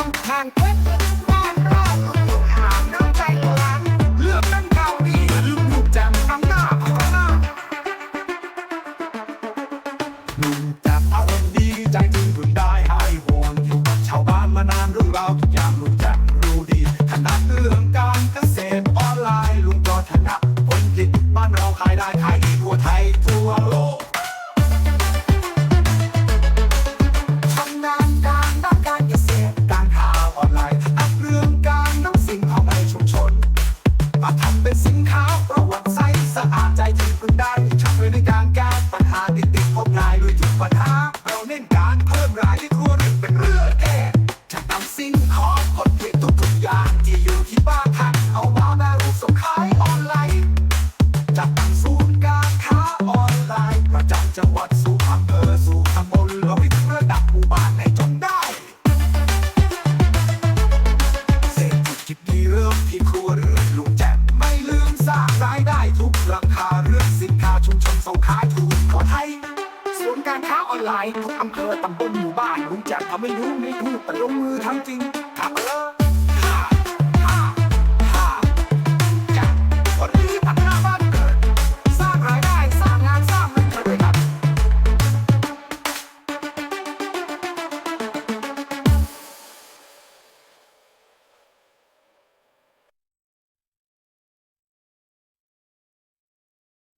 ช่องทางเว็บบ้านรอบสนุกหาน้ำใจล้านเลือกนั่งเกาดีหรือหนุ่มจังอำนาจของหน้าหนุ่มจังเอาคนดีใจจึงพึงได้ให้ห่วงอยู่กับชาวบ้านมานานรู้เราทุกอย่างหนุ่มจังรู้ดีขนาดเรื่องการเกษตรออนไลน์ลุงก็ถนัดผลผลิตบ้านเราขายได้ขายดีทั่วไทยทั่วโลกทำงานการด้านการเกษตร เล่น้นการเพิ่มรายได้ครัวเรือนเป็นเรื่องแก่จะนำสิ่งของผลผลิตทุกๆอย่างที่อยู่ที่บ้านท่านเอามาแปรรูปส่งขายออนไลน์จัดตั้งศูนย์การค้าออนไลน์ประจำจังหวัดสุพรรณ ศูนย์การค้าออนไลน์ทุกอำเภอตำบลหมู่บ้านลุงแจ่มทำไม่รู้ไม่รู้แต่ลง